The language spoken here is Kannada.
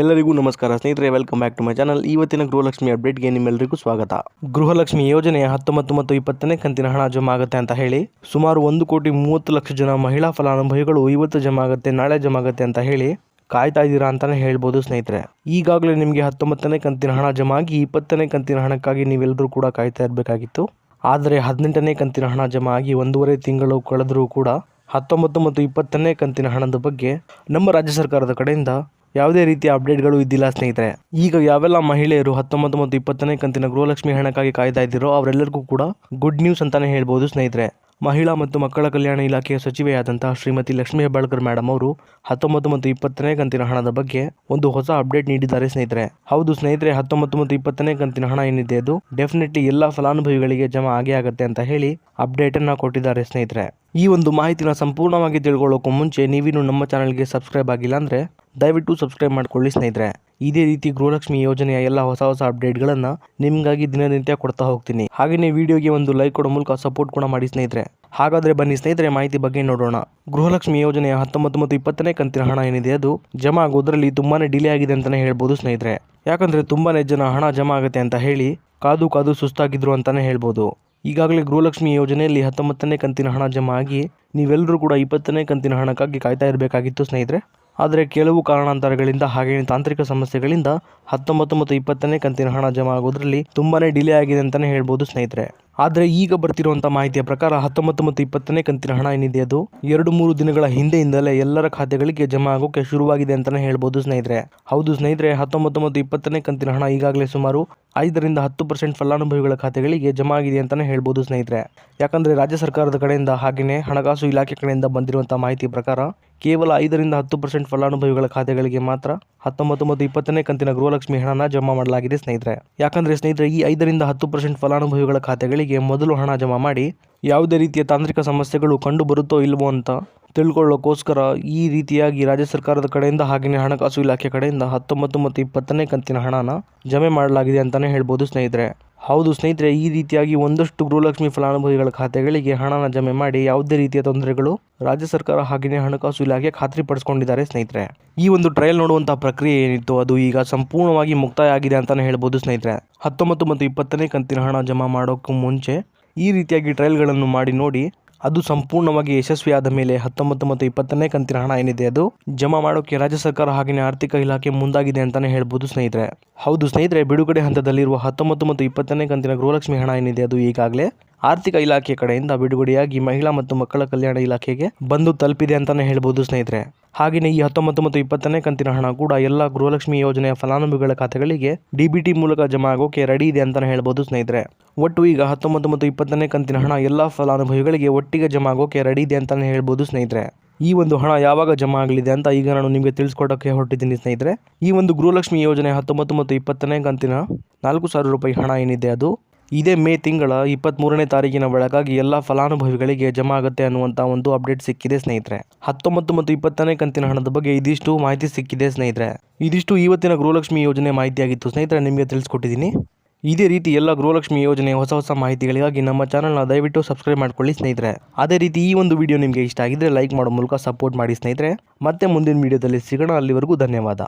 ಎಲ್ಲರಿಗೂ ನಮಸ್ಕಾರ ಸ್ನೇಹಿತರೆ welcome back to my channel ಇವತ್ತಿನ ಗೃಹಲಕ್ಷ್ಮಿ ಅಪ್ಡೇಟ್ಗೆ ನಿಮ್ಮೆಲ್ಲರಿಗೂ ಸ್ವಾಗತ. ಗೃಹಲಕ್ಷ್ಮಿ ಯೋಜನೆಯ ಹತ್ತೊಂಬತ್ತು ಮತ್ತು ಇಪ್ಪತ್ತನೇ ಕಂತಿನ ಹಣ ಜಮಾ ಆಗುತ್ತೆ ಅಂತ ಹೇಳಿ, ಸುಮಾರು ಒಂದು ಕೋಟಿ ಮೂವತ್ತು ಲಕ್ಷ ಜನ ಮಹಿಳಾ ಫಲಾನುಭವಿಗಳು ಇವತ್ತು ಜಮಾ ಆಗುತ್ತೆ ನಾಳೆ ಜಮಾ ಆಗುತ್ತೆ ಅಂತ ಹೇಳಿ ಕಾಯ್ತಾ ಇದ್ದೀರಾ ಅಂತಲೇ ಹೇಳ್ಬೋದು ಸ್ನೇಹಿತರೆ. ಈಗಾಗಲೇ ನಿಮಗೆ ಹತ್ತೊಂಬತ್ತನೇ ಕಂತಿನ ಹಣ ಜಮಾ ಆಗಿ ಇಪ್ಪತ್ತನೇ ಕಂತಿನ ಹಣಕ್ಕಾಗಿ ನೀವೆಲ್ಲರೂ ಕೂಡ ಕಾಯ್ತಾ ಇರಬೇಕಾಗಿತ್ತು. ಆದರೆ ಹದಿನೆಂಟನೇ ಕಂತಿನ ಹಣ ಜಮಾ ಆಗಿ ಒಂದೂವರೆ ತಿಂಗಳು ಕಳೆದರೂ ಕೂಡ ಹತ್ತೊಂಬತ್ತು ಮತ್ತು ಇಪ್ಪತ್ತನೇ ಕಂತಿನ ಹಣದ ಬಗ್ಗೆ ನಮ್ಮ ರಾಜ್ಯ ಸರ್ಕಾರದ ಕಡೆಯಿಂದ ಯಾವುದೇ ರೀತಿಯ ಅಪ್ಡೇಟ್ಗಳು ಇದ್ದಿಲ್ಲ ಸ್ನೇಹಿತರೆ. ಈಗ ಯಾವೆಲ್ಲ ಮಹಿಳೆಯರು ಹತ್ತೊಂಬತ್ತು ಮತ್ತು ಇಪ್ಪತ್ತನೇ ಕಂತಿನ ಗೃಹಲಕ್ಷ್ಮಿ ಹಣಕ್ಕಾಗಿ ಕಾಯ್ತಾ ಇದ್ದೀರೋ ಅವರೆಲ್ಲರಿಗೂ ಕೂಡ ಗುಡ್ ನ್ಯೂಸ್ ಅಂತಾನೆ ಹೇಳ್ಬೋದು ಸ್ನೇಹಿತರೆ. ಮಹಿಳಾ ಮತ್ತು ಮಕ್ಕಳ ಕಲ್ಯಾಣ ಇಲಾಖೆಯ ಸಚಿವೆಯಾದಂತಹ ಶ್ರೀಮತಿ ಲಕ್ಷ್ಮೀ ಹೆಬ್ಬಾಳ್ಕರ್ ಮೇಡಮ್ ಅವರು ಹತ್ತೊಂಬತ್ತು ಮತ್ತು ಇಪ್ಪತ್ತನೇ ಕಂತಿನ ಹಣದ ಬಗ್ಗೆ ಒಂದು ಹೊಸ ಅಪ್ಡೇಟ್ ನೀಡಿದ್ದಾರೆ ಸ್ನೇಹಿತರೆ. ಹೌದು ಸ್ನೇಹಿತರೆ, ಹತ್ತೊಂಬತ್ತು ಮತ್ತು ಇಪ್ಪತ್ತನೇ ಕಂತಿನ ಹಣ ಏನಿದೆ ಅದು? ಡೆಫಿನೆಟ್ಲಿ ಎಲ್ಲ ಫಲಾನುಭವಿಗಳಿಗೆ ಜಮಾ ಆಗೇ ಆಗುತ್ತೆ ಅಂತ ಹೇಳಿ ಅಪ್ಡೇಟ್ ಅನ್ನ ಕೊಟ್ಟಿದ್ದಾರೆ ಸ್ನೇಹಿತರೆ. ಈ ಒಂದು ಮಾಹಿತಿನ ಸಂಪೂರ್ಣವಾಗಿ ತಿಳ್ಕೊಳ್ಳೋಕ್ಕೂ ಮುಂಚೆ ನೀವಿನ್ನು ನಮ್ಮ ಚಾನಲ್ಗೆ ಸಬ್ಸ್ಕ್ರೈಬ್ ಆಗಿಲ್ಲ ಅಂದರೆ ದಯವಿಟ್ಟು ಸಬ್ಸ್ಕ್ರೈಬ್ ಮಾಡ್ಕೊಳ್ಳಿ ಸ್ನೇಹಿತರೆ. ಇದೇ ರೀತಿ ಗೃಹಲಕ್ಷ್ಮಿ ಯೋಜನೆಯ ಎಲ್ಲ ಹೊಸ ಹೊಸ ಅಪ್ಡೇಟ್ಗಳನ್ನು ನಿಮಗಾಗಿ ದಿನನಿತ್ಯ ಕೊಡ್ತಾ ಹೋಗ್ತೀನಿ. ಹಾಗೆಯೇ ವಿಡಿಯೋಗೆ ಒಂದು ಲೈಕ್ ಕೊಡೋ ಮೂಲಕ ಸಪೋರ್ಟ್ ಕೂಡ ಮಾಡಿ ಸ್ನೇಹಿತರೆ. ಹಾಗಾದ್ರೆ ಬನ್ನಿ ಸ್ನೇಹಿತರೆ, ಮಾಹಿತಿ ಬಗ್ಗೆ ನೋಡೋಣ. ಗೃಹಲಕ್ಷ್ಮಿ ಯೋಜನೆಯ ಹತ್ತೊಂಬತ್ತು ಮತ್ತು ಇಪ್ಪತ್ತನೇ ಕಂತಿನ ಹಣ ಏನಿದೆ ಅದು? ಜಮಾ ಆಗೋದ್ರಲ್ಲಿ ತುಂಬಾನೇ ಡಿಲೇ ಆಗಿದೆ ಅಂತಾನೆ ಹೇಳ್ಬೋದು ಸ್ನೇಹಿತರೆ. ಯಾಕಂದ್ರೆ ತುಂಬಾನೇ ಜನ ಹಣ ಜಮಾ ಆಗುತ್ತೆ ಅಂತ ಹೇಳಿ ಕಾದು ಕಾದು ಸುಸ್ತಾಗಿದ್ರು ಅಂತಾನೆ ಹೇಳ್ಬೋದು. ಈಗಾಗಲೇ ಗೃಹಲಕ್ಷ್ಮಿ ಯೋಜನೆಯಲ್ಲಿ ಹತ್ತೊಂಬತ್ತನೇ ಕಂತಿನ ಹಣ ಜಮಾ ಆಗಿ ನೀವೆಲ್ಲರೂ ಕೂಡ ಇಪ್ಪತ್ತನೇ ಕಂತಿನ ಹಣಕ್ಕಾಗಿ ಕಾಯ್ತಾ ಇರಬೇಕಾಗಿತ್ತು ಸ್ನೇಹಿತರೆ. ಆದರೆ ಕೆಲವು ಕಾರಣಾಂತರಗಳಿಂದ ಹಾಗೆಯೇ ತಾಂತ್ರಿಕ ಸಮಸ್ಯೆಗಳಿಂದ ಹತ್ತೊಂಬತ್ತು ಮತ್ತು ಇಪ್ಪತ್ತನೇ ಕಂತಿನ ಹಣ ಜಮಾ ಆಗೋದ್ರಲ್ಲಿ ತುಂಬಾ ಡಿಲೇ ಆಗಿದೆ ಅಂತಲೇ ಹೇಳ್ಬೋದು ಸ್ನೇಹಿತರೆ. ಆದರೆ ಈಗ ಬರ್ತಿರುವಂಥ ಮಾಹಿತಿಯ ಪ್ರಕಾರ ಹತ್ತೊಂಬತ್ತು ಮತ್ತು ಇಪ್ಪತ್ತನೇ ಕಂತಿನ ಹಣ ಏನಿದೆ ಅದು? ಎರಡು ಮೂರು ದಿನಗಳ ಹಿಂದೆಯಿಂದಲೇ ಎಲ್ಲರ ಖಾತೆಗಳಿಗೆ ಜಮಾ ಆಗೋಕೆ ಶುರುವಾಗಿದೆ ಅಂತಲೇ ಹೇಳ್ಬೋದು ಸ್ನೇಹಿತರೆ. ಹೌದು ಸ್ನೇಹಿತರೆ, ಹತ್ತೊಂಬತ್ತು ಮತ್ತು ಇಪ್ಪತ್ತನೇ ಕಂತಿನ ಹಣ ಈಗಾಗಲೇ ಸುಮಾರು ಐದರಿಂದ ಹತ್ತು ಪರ್ಸೆಂಟ್ ಫಲಾನುಭವಿಗಳ ಖಾತೆಗಳಿಗೆ ಜಮಾ ಆಗಿದೆ ಅಂತಲೇ ಹೇಳ್ಬೋದು ಸ್ನೇಹಿತರೆ. ಯಾಕಂದರೆ ರಾಜ್ಯ ಸರ್ಕಾರದ ಕಡೆಯಿಂದ ಹಾಗೆಯೇ ಹಣಕಾಸು ಇಲಾಖೆ ಕಡೆಯಿಂದ ಬಂದಿರುವಂಥ ಮಾಹಿತಿ ಪ್ರಕಾರ ಕೇವಲ ಐದರಿಂದ ಹತ್ತು ಪರ್ಸೆಂಟ್ ಫಲಾನುಭವಿಗಳ ಖಾತೆಗಳಿಗೆ ಮಾತ್ರ ಹತ್ತೊಂಬತ್ತು ಮತ್ತು ಇಪ್ಪತ್ತನೇ ಕಂತಿನ ಗೃಹಲಕ್ಷ್ಮಿ ಹಣನ ಜಮಾ ಮಾಡಲಾಗಿದೆ ಸ್ನೇಹಿತರೆ. ಯಾಕಂದರೆ ಸ್ನೇಹಿತರೆ, ಈ ಐದರಿಂದ ಹತ್ತು ಪರ್ಸೆಂಟ್ ಫಲಾನುಭವಿಗಳ ಖಾತೆಗಳಿಗೆ ಮೊದಲು ಹಣ ಜಮಾ ಮಾಡಿ ಯಾವುದೇ ರೀತಿಯ ತಾಂತ್ರಿಕ ಸಮಸ್ಯೆಗಳು ಕಂಡು ಬರುತ್ತೋ ಇಲ್ವೋ ಅಂತ ತಿಳ್ಕೊಳ್ಳೋಕ್ಕೋಸ್ಕರ ಈ ರೀತಿಯಾಗಿ ರಾಜ್ಯ ಸರ್ಕಾರದ ಕಡೆಯಿಂದ ಹಾಗೆಯೇ ಹಣಕಾಸು ಇಲಾಖೆ ಕಡೆಯಿಂದ ಹತ್ತೊಂಬತ್ತು ಮತ್ತು ಇಪ್ಪತ್ತನೇ ಕಂತಿನ ಹಣನ ಜಮೆ ಮಾಡಲಾಗಿದೆ ಅಂತಾನೆ ಹೇಳ್ಬೋದು ಸ್ನೇಹಿತರೆ. ಹೌದು ಸ್ನೇಹಿತರೆ, ಈ ರೀತಿಯಾಗಿ ಒಂದಷ್ಟು ಗೃಹಲಕ್ಷ್ಮಿ ಫಲಾನುಭವಿಗಳ ಖಾತೆಗಳಿಗೆ ಹಣನ ಜಮೆ ಮಾಡಿ ಯಾವುದೇ ರೀತಿಯ ತೊಂದರೆಗಳು ರಾಜ್ಯ ಸರ್ಕಾರ ಹಾಗೆಯೇ ಹಣಕಾಸು ಇಲಾಖೆ ಖಾತ್ರಿಪಡಿಸಿಕೊಂಡಿದ್ದಾರೆ ಸ್ನೇಹಿತರೆ. ಈ ಒಂದು ಟ್ರಯಲ್ ನೋಡುವಂತಹ ಪ್ರಕ್ರಿಯೆ ಏನಿತ್ತು, ಅದು ಈಗ ಸಂಪೂರ್ಣವಾಗಿ ಮುಕ್ತಾಯ ಆಗಿದೆ ಅಂತಲೇ ಹೇಳ್ಬೋದು ಸ್ನೇಹಿತರೆ. ಹತ್ತೊಂಬತ್ತು ಮತ್ತು ಇಪ್ಪತ್ತನೇ ಕಂತಿನ ಹಣ ಜಮಾ ಮಾಡೋಕ್ಕೂ ಮುಂಚೆ ಈ ರೀತಿಯಾಗಿ ಟ್ರಯಲ್ಗಳನ್ನು ಮಾಡಿ ನೋಡಿ ಅದು ಸಂಪೂರ್ಣವಾಗಿ ಯಶಸ್ವಿಯಾದ ಮೇಲೆ ಹತ್ತೊಂಬತ್ತು ಮತ್ತು ಇಪ್ಪತ್ತನೇ ಕಂತಿನ ಹಣ ಏನಿದೆ ಅದು ಜಮಾ ಮಾಡೋಕೆ ರಾಜ್ಯ ಸರ್ಕಾರ ಹಾಗೆಯೇ ಆರ್ಥಿಕ ಇಲಾಖೆ ಮುಂದಾಗಿದೆ ಅಂತಾನೆ ಹೇಳ್ಬೋದು ಸ್ನೇಹಿತರೆ. ಹೌದು ಸ್ನೇಹಿತರೆ, ಬಿಡುಗಡೆ ಹಂತದಲ್ಲಿರುವ ಹತ್ತೊಂಬತ್ತು ಮತ್ತು ಇಪ್ಪತ್ತನೇ ಕಂತಿನ ಗೃಹಲಕ್ಷ್ಮಿ ಹಣ ಏನಿದೆ ಅದು ಈಗಾಗಲೇ ಆರ್ಥಿಕ ಇಲಾಖೆ ಕಡೆಯಿಂದ ಬಿಡುಗಡೆಯಾಗಿ ಮಹಿಳಾ ಮತ್ತು ಮಕ್ಕಳ ಕಲ್ಯಾಣ ಇಲಾಖೆಗೆ ಬಂದು ತಲುಪಿದೆ ಅಂತಾನೆ ಹೇಳ್ಬೋದು ಸ್ನೇಹಿತರೆ. ಹಾಗೆಯೇ ಈ ಹತ್ತೊಂಬತ್ತು ಮತ್ತು ಇಪ್ಪತ್ತನೇ ಕಂತಿನ ಹಣ ಕೂಡ ಎಲ್ಲ ಗೃಹಲಕ್ಷ್ಮಿ ಯೋಜನೆಯ ಫಲಾನುಭವಿಗಳ ಖಾತೆಗಳಿಗೆ ಡಿಬಿಟಿ ಮೂಲಕ ಜಮಾ ಆಗೋಕೆ ರೆಡಿ ಇದೆ ಅಂತಲೇ ಹೇಳ್ಬೋದು ಸ್ನೇಹಿತರೆ. ಒಟ್ಟು ಈಗ ಹತ್ತೊಂಬತ್ತು ಮತ್ತು ಇಪ್ಪತ್ತನೇ ಕಂತಿನ ಹಣ ಎಲ್ಲ ಫಲಾನುಭವಿಗಳಿಗೆ ಒಟ್ಟಿಗೆ ಜಮಾ ಆಗೋಕೆ ರೆಡಿ ಇದೆ ಅಂತಲೇ ಹೇಳ್ಬೋದು ಸ್ನೇಹಿತರೆ. ಈ ಒಂದು ಹಣ ಯಾವಾಗ ಜಮಾ ಆಗಲಿದೆ ಅಂತ ಈಗ ನಾನು ನಿಮಗೆ ತಿಳಿಸ್ಕೊಡೋಕ್ಕೆ ಹೊರಟಿದ್ದೀನಿ ಸ್ನೇಹಿತರೆ. ಈ ಒಂದು ಗೃಹಲಕ್ಷ್ಮಿ ಯೋಜನೆ ಹತ್ತೊಂಬತ್ತು ಮತ್ತು ಇಪ್ಪತ್ತನೇ ಕಂತಿನ ನಾಲ್ಕು ಸಾವಿರ ರೂಪಾಯಿ ಹಣ ಏನಿದೆ ಅದು? ಇದೇ ಮೇ ತಿಂಗಳ ಇಪ್ಪತ್ತ್ಮೂರನೇ ತಾರೀಕಿನ ಒಳಗಾಗಿ ಎಲ್ಲ ಫಲಾನುಭವಿಗಳಿಗೆ ಜಮಾ ಆಗುತ್ತೆ ಅನ್ನುವಂಥ ಒಂದು ಅಪ್ಡೇಟ್ ಸಿಕ್ಕಿದೆ ಸ್ನೇಹಿತರೆ. ಹತ್ತೊಂಬತ್ತು ಮತ್ತು ಇಪ್ಪತ್ತನೇ ಕಂತಿನ ಹಣದ ಬಗ್ಗೆ ಇದಿಷ್ಟು ಮಾಹಿತಿ ಸಿಕ್ಕಿದೆ ಸ್ನೇಹಿತರೆ. ಇದಿಷ್ಟು ಇವತ್ತಿನ ಗೃಹಲಕ್ಷ್ಮಿ ಯೋಜನೆ ಮಾಹಿತಿಯಾಗಿತ್ತು ಸ್ನೇಹಿತರೆ, ನಿಮಗೆ ತಿಳಿಸ್ಕೊಟ್ಟಿದ್ದೀನಿ. ಇದೇ ರೀತಿ ಎಲ್ಲ ಗೃಹಲಕ್ಷ್ಮಿ ಯೋಜನೆ ಹೊಸ ಹೊಸ ಮಾಹಿತಿಗಳಿಗಾಗಿ ನಮ್ಮ ಚಾನಲ್ನ ದಯವಿಟ್ಟು ಸಬ್ಸ್ಕ್ರೈಬ್ ಮಾಡ್ಕೊಳ್ಳಿ ಸ್ನೇಹಿತರೆ. ಅದೇ ರೀತಿ ಈ ಒಂದು ವಿಡಿಯೋ ನಿಮಗೆ ಇಷ್ಟ ಆಗಿದ್ರೆ ಲೈಕ್ ಮಾಡೋ ಮೂಲಕ ಸಪೋರ್ಟ್ ಮಾಡಿ ಸ್ನೇಹಿತರೆ. ಮತ್ತೆ ಮುಂದಿನ ವಿಡಿಯೋದಲ್ಲಿ ಸಿಗೋಣ. ಅಲ್ಲಿವರೆಗೂ ಧನ್ಯವಾದ.